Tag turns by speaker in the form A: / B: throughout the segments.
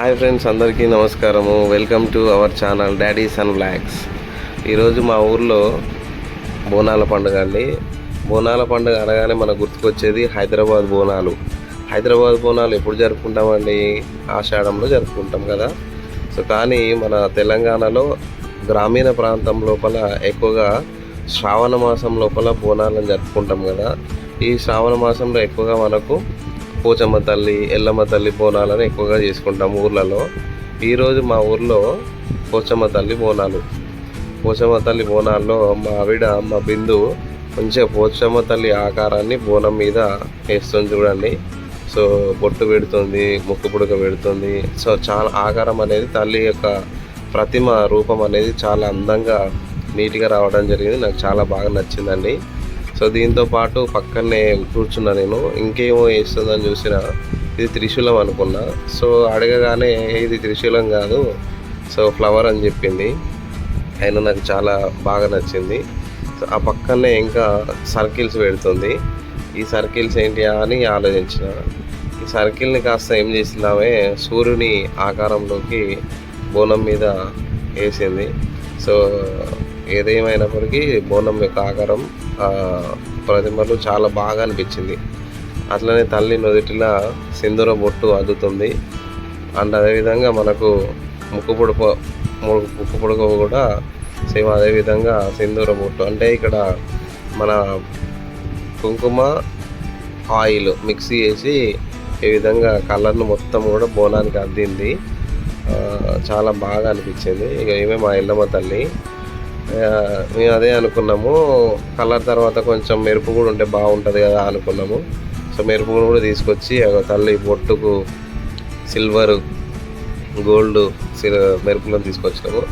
A: Hi friends అందరికీ నమస్కారము. Welcome to our channel daddies and blogs ఈరోజు మా ఊర్లో బోనాల పండుగ అండి. బోనాల పండుగ అనగానే మనకు గుర్తుకొచ్చేది హైదరాబాద్ బోనాలు. హైదరాబాద్ బోనాలు ఎప్పుడు జరుపుకుంటామండి? ఆషాఢంలో జరుపుకుంటాం కదా. సో కానీ మన తెలంగాణలో గ్రామీణ ప్రాంతం లోపల ఎక్కువగా శ్రావణ మాసం లోపల బోనాలను జరుపుకుంటాం కదా. ఈ శ్రావణ మాసంలో ఎక్కువగా మనకు పోచమ్మ తల్లి ఎల్లమ్మ తల్లి బోనాలను ఎక్కువగా చేసుకుంటాం ఊర్లలో. ఈరోజు మా ఊర్లో పోచమ్మ తల్లి బోనాలు. పోచమ్మ తల్లి బోనాల్లో మా ఆవిడ మా బిందు మంచిగా పోచమ్మ తల్లి ఆకారాన్ని బోనం మీద వేస్తుంది చూడండి. సో బొట్టు పెడుతుంది ముక్కు పుడక పెడుతుంది. సో చాలా ఆకారం అనేది తల్లి యొక్క ప్రతిమ రూపం అనేది చాలా అందంగా నీట్గా రావడం జరిగింది. నాకు చాలా బాగా నచ్చిందండి. సో దీంతో పాటు పక్కనే కూర్చున్నా నేను. ఇంకేమో వేస్తుందని చూసిన ఇది త్రిశూలం అనుకున్నా. సో అడగగానే ఇది త్రిశూలం కాదు. సో ఫ్లవర్ అని చెప్పింది. అయినా నాకు చాలా బాగా నచ్చింది. సో ఆ పక్కనే ఇంకా సర్కిల్స్ పెడుతుంది ఈ సర్కిల్స్ ఏంటి అని ఆలోచించిన. ఈ సర్కిల్ని కాస్త ఏం చేసినామే? సూర్యుని ఆకారంలోకి బోనం మీద వేసింది. సో ఏదేమైనప్పటికీ బోనం యొక్క ఆకారం ప్రతిమలు చాలా బాగా అనిపించింది. అట్లనే తల్లి నుదుటిలా సింధూర బొట్టు అద్దుతుంది. అండ్ అదేవిధంగా మనకు ముక్కు పొడుపు ముక్కు పొడుగు కూడా సేమ్ అదేవిధంగా సింధూర బొట్టు. అంటే ఇక్కడ మన కుంకుమ ఆయిల్ మిక్సీ చేసి ఈ విధంగా కలర్ను మొత్తం కూడా బోనానికి అద్దింది. చాలా బాగా అనిపించింది. ఇక ఏమేమి మా ఇల్లమ్మ తల్లి. మేము అదే అనుకున్నాము. కలర్ తర్వాత కొంచెం మెరుపు కూడా ఉంటే బాగుంటుంది కదా అనుకున్నాము. సో మెరుపు కూడా తీసుకొచ్చి తల్లి బొట్టుకు సిల్వర్ గోల్డ్ సిల్ మెరుపులను తీసుకొచ్చినాము.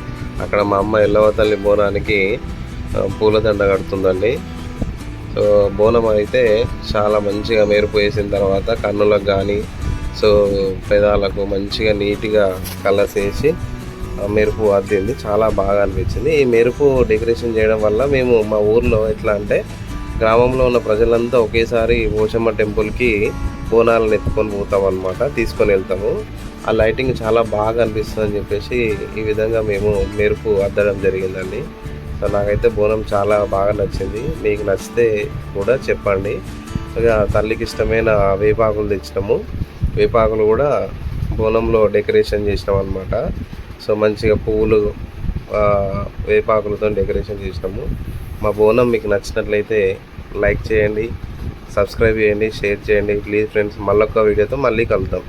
A: అక్కడ మా అమ్మ ఎల్లవ తల్లి బోనానికి పూలదండ కడుతుందండి. సో బోనం అయితే చాలా మంచిగా మెరుపు వేసిన తర్వాత కన్నులకు కానీ సో పెదాలకు మంచిగా నీట్గా కలర్స్ వేసి మెరుపు అద్దింది చాలా బాగా అనిపించింది. ఈ మెరుపు డెకరేషన్ చేయడం వల్ల మేము మా ఊర్లో ఎట్లా అంటే గ్రామంలో ఉన్న ప్రజలంతా ఒకేసారి ఓషమ్మ టెంపుల్కి బోనాలను ఎత్తుకొని పోతాం అనమాట తీసుకొని వెళ్తాము. ఆ లైటింగ్ చాలా బాగా అనిపిస్తుంది అని చెప్పేసి ఈ విధంగా మేము మెరుపు అద్దడం జరిగిందండి. సో నాకైతే బోనం చాలా బాగా నచ్చింది. మీకు నచ్చితే కూడా చెప్పండి. ఇక తల్లికి ఇష్టమైన వేపాకులు తెచ్చినాము. వేపాకులు కూడా బోనంలో డెకరేషన్ చేసినాం అనమాట సో మంచిగా పువ్వులు వేపాకులతో డెకరేషన్ చేసినాము. మా బోనం మీకు నచ్చినట్లయితే లైక్ చేయండి సబ్స్క్రైబ్ చేయండి షేర్ చేయండి. ప్లీజ్ ఫ్రెండ్స్ మళ్ళొక్క వీడియోతో మళ్ళీ కలుద్దాం.